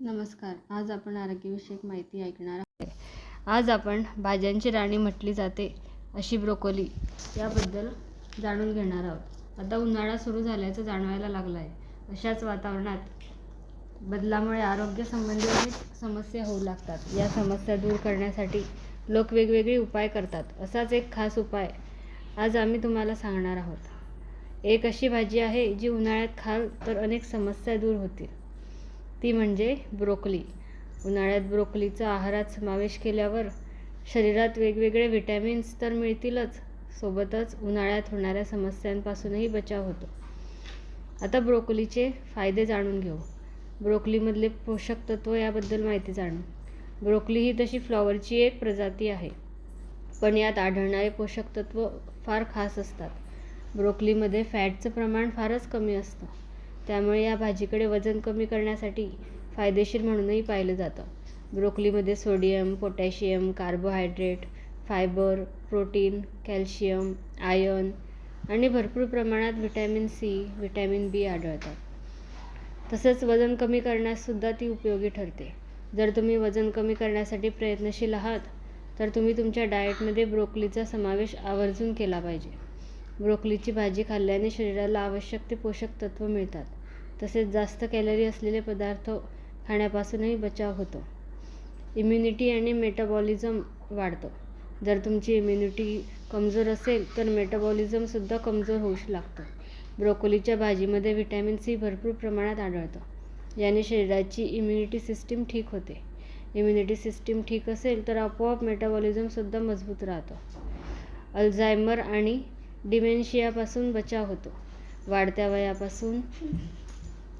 नमस्कार. आज आपण आरोग्यविषयक माहिती ऐकणार आहोत. आज आपण भाज्यांची राणी म्हटली जाते अशी ब्रोकोली याबद्दल जाणून घेणार आहोत. आता उन्हाळा सुरू झाल्याचं जाणवायला लागलं आहे अशाच वातावरणात बदलामुळे आरोग्यसंबंधी अनेक समस्या होऊ लागतात. या समस्या दूर करण्यासाठी लोक वेगवेगळे उपाय करतात. असाच एक खास उपाय आज आम्ही तुम्हाला सांगणार आहोत. एक अशी भाजी आहे जी उन्हाळ्यात खाल तर अनेक समस्या दूर होतील. ती म्हणजे ब्रोकोली. उन्हाळ्यात ब्रोकोलीचा आहारात समावेश केल्यावर शरीरात वेगवेगळे व्हिटॅमिन्स तर मिळतीलच सोबतच उन्हाळ्यात होणाऱ्या समस्यांपासूनही बचाव होतो. आता ब्रोकोलीचे फायदे जाणून घेऊ. ब्रोकोलीमधले पोषक तत्व याबद्दल माहिती जाणू ब्रोकोली ही तशी फ्लॉवरची एक प्रजाती आहे. पण यात आढळणारे पोषक तत्व फार खास असतात. ब्रोकोलीमध्ये फॅटचं प्रमाण फारच कमी असतं. त्यामुळे या भाजीकडे वजन कमी करण्यासाठी फायदेशीर म्हणूनही पाहिलं जातं. ब्रोकोलीमध्ये sodium potassium carbohydrate fibre protein calcium iron आणि भरपूर प्रमाणात व्हिटॅमिन सी व्हिटॅमिन बी आढळतात. तसंच वजन कमी करण्याससुद्धा ती उपयोगी ठरते. जर तुम्ही वजन कमी करण्यासाठी प्रयत्नशील आहात तर तुम्ही तुमच्या डाएटमध्ये ब्रोकलीचा समावेश आवर्जून केला पाहिजे. ब्रोकलीची भाजी खाल्ल्याने शरीराला आवश्यक ते पोषक तत्व मिळतात. तसेच जास्त कॅलरी असलेले पदार्थ खाण्यापासूनही बचाव होतो. इम्युनिटी आणि मेटाबॉलिझम वाढतं. जर तुमची इम्युनिटी कमजोर असेल तर मेटाबॉलिझमसुद्धा कमजोर होऊ लागतं. ब्रोकोलीच्या भाजीमध्ये व्हिटॅमिन सी भरपूर प्रमाणात आढळतं. याने शरीराची इम्युनिटी सिस्टीम ठीक होते. इम्युनिटी सिस्टीम ठीक असेल तर आपोआप मेटाबॉलिझमसुद्धा मजबूत राहतो. अल्झायमर आणि डिमेन्शियापासून बचाव होतो. वाढत्या वयापासून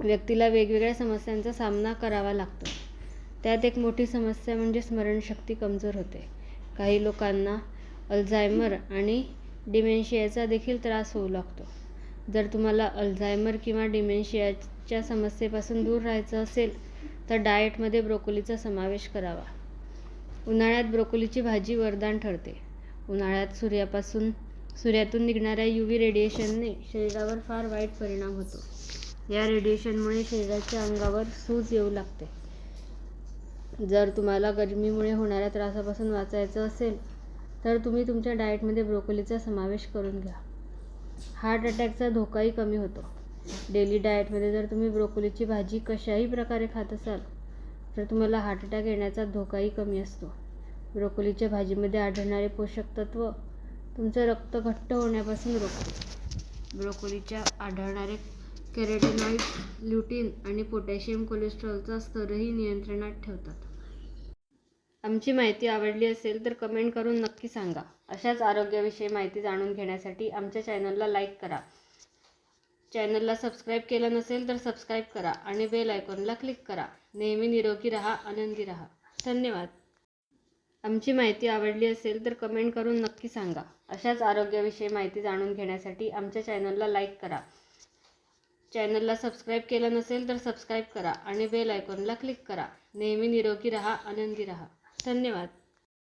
व्यक्तीला वेगवेगळ्या समस्यांचा सामना करावा लागतो. त्यात एक मोठी समस्या म्हणजे स्मरणशक्ती कमजोर होते. काही लोकांना अल्झायमर आणि डिमेन्शियाचा देखील त्रास होऊ लागतो. जर तुम्हाला अल्झायमर किंवा डिमेन्शियाच्या समस्येपासून दूर राहायचं असेल तर डाएटमध्ये ब्रोकोलीचा समावेश करावा. उन्हाळ्यात ब्रोकोलीची भाजी वरदान ठरते. उन्हाळ्यात सूर्यापासून सूर्यातून निघणाऱ्या यू व्ही रेडिएशनने शरीरावर फार वाईट परिणाम होतो. या रेडिएशनमुळे शरीराच्या अंगावर सूज येऊ लागते. जर तुम्हाला गरमीमुळे होणाऱ्या त्रासापासून वाचायचं असेल तर तुम्ही तुमच्या डाएटमध्ये ब्रोकोलीचा समावेश करून घ्या. हार्ट अटॅकचा धोकाही कमी होतो. डेली डाएटमध्ये जर तुम्ही ब्रोकोलीची भाजी कशाही प्रकारे खात असाल तर तुम्हाला हार्ट अटॅक येण्याचा धोकाही कमी असतो. ब्रोकोलीच्या भाजीमध्ये आढळणारे पोषक तत्व तुमचं रक्त घट्ट होण्यापासून रोखते. ब्रोकोलीच्या आढळणारे कॅरोटिनॉइड ल्युटीन आणि पोटॅशियम कोलेस्ट्रॉलचा स्तरही नियंत्रणात ठेवतात. आमची माहिती आवडली असेल तर कमेंट करून नक्की सांगा. अशाच आरोग्याविषयी माहिती जाणून घेण्यासाठी आमच्या चॅनलला लाईक करा. चॅनलला सबस्क्राईब केलं नसेल तर सबस्क्राईब करा आणि बेल आयकॉनला क्लिक करा. नेहमी निरोगी राहा आनंदी राहा. धन्यवाद. आमची माहिती आवडली असेल तर कमेंट करून नक्की सांगा. अशाच आरोग्याविषयी माहिती जाणून घेण्यासाठी आमच्या चॅनलला लाईक करा. चॅनलला सबस्क्राईब केलं नसेल तर सबस्क्राईब करा आणि बेल आयकॉनला क्लिक करा. नेहमी निरोगी रहा आनंदी रहा. धन्यवाद.